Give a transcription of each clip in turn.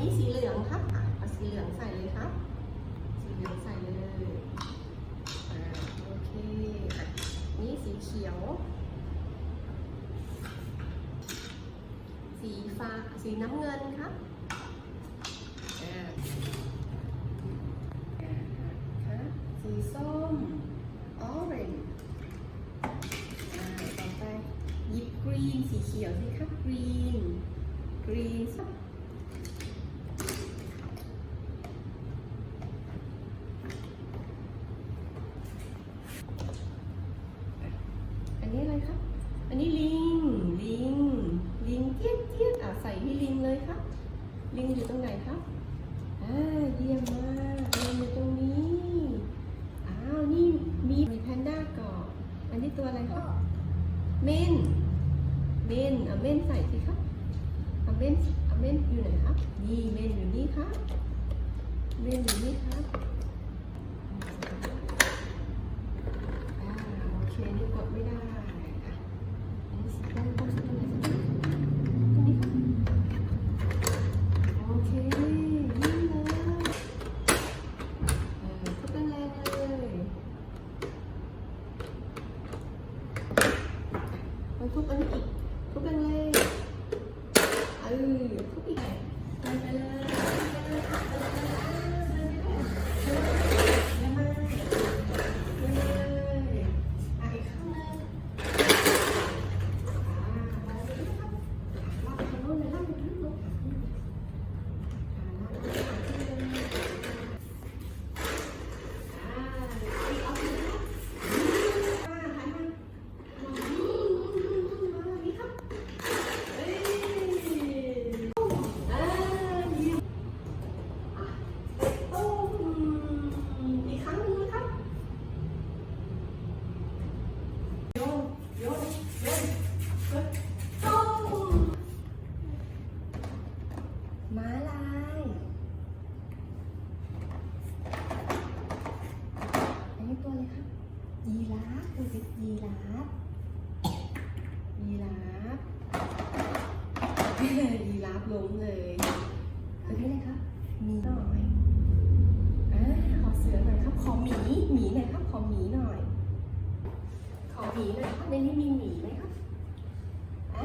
นี้สีเหลืองครับอะเอาสีเหลืองใส่เลยครับ สีเหลืองใส่เลยอ่าโอเคอะนี่สีเขียว สีฟ้า สีน้ำเงินครับอ่าอ่าครับสีส้ม orange อ่าต่อไปหยิบกรีนสีเขียวสิครับกรีนกรีนสัก อันนี้อะไรครับ อันนี้ลิง ลิง ลิงเจี๊ยดเจี๊ยดอะใส่ที่ ลิงเลยครับ ลิงอยู่ตรงไหนครับอ่าเยี่ยมมากลิงอยู่ตรงนี้อ้าวนี่มีมีแพนด้าเกาะอันนี้ตัวอะไรครับเม่นเม่นเอาเม่นใส่สิครับเอาเม่นเอาเม่นอยู่ไหนครับนี่เม่นอยู่นี่ครับเม่นอยู่นี่ครับอ่าโอเคนี่กดไม่ได้ ไปทุบอันนี้อีกทุบแรงๆเออทุบอีกไปไปเลยไปเลยไปเลยไปเลย เลยอะอีกข้างหนึงอ่ามองไปด้วยครับลากไปทางโน้นเลยลากไปทางโน้นอ่าลากไปทางโน้นเลยอ่าอีกเอาไปเลยครับอ่าหันมามามานี่ครับเอ้ยอ่าดีอะตุ้มอีกครั้งหนึงนะครับ โยนโยนโยนเฮ้ยตุ้ม ม้าลาย อันนี้ตัวอะไรครับยีราฟดูสิยีราฟยีราฟยีราฟล้มเลยตัวนี้เลยครับมีหน่อยอ่าขอเสือหน่อยครับ ขอหมีหมีหน่อยครับ ขอหมีหน่อย ขอหมีหน่อยครับในนี้มีหมีไหมครับอ่า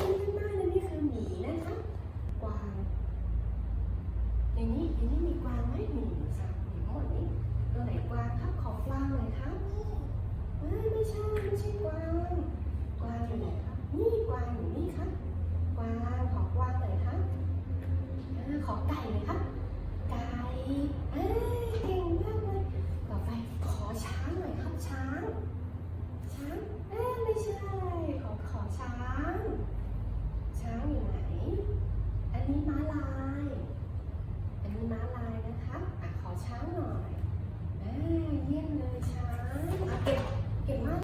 ดีมากเลยนี่คือหมีนะคะกวาง ในนี้ในนี้มีกวางไหมหนึ่งสามหนึ่งหมดนี้ตัว ไหนกวางครับขอกวางหน่อยครับเอ้ยไม่ใช่ไม่ใช่กวางกวางอยู่ไหนครับนี่กวางอยู่นี่ครับกวางขอกวางหน่อยครับขอไก่หน่อยครับไก่เอ้ยเก่งมากเลยต่อไปขอช้างหน่อยครับช้าง ช้างเอ๊ะไม่ใช่ขอขอช้าง ช้างอยู่ไหน อันนี้ม้าลาย อันนี้ม้าลายนะคะอะขอช้างหน่อย เยี่ยมเลยช้างเก็บเก็บมาก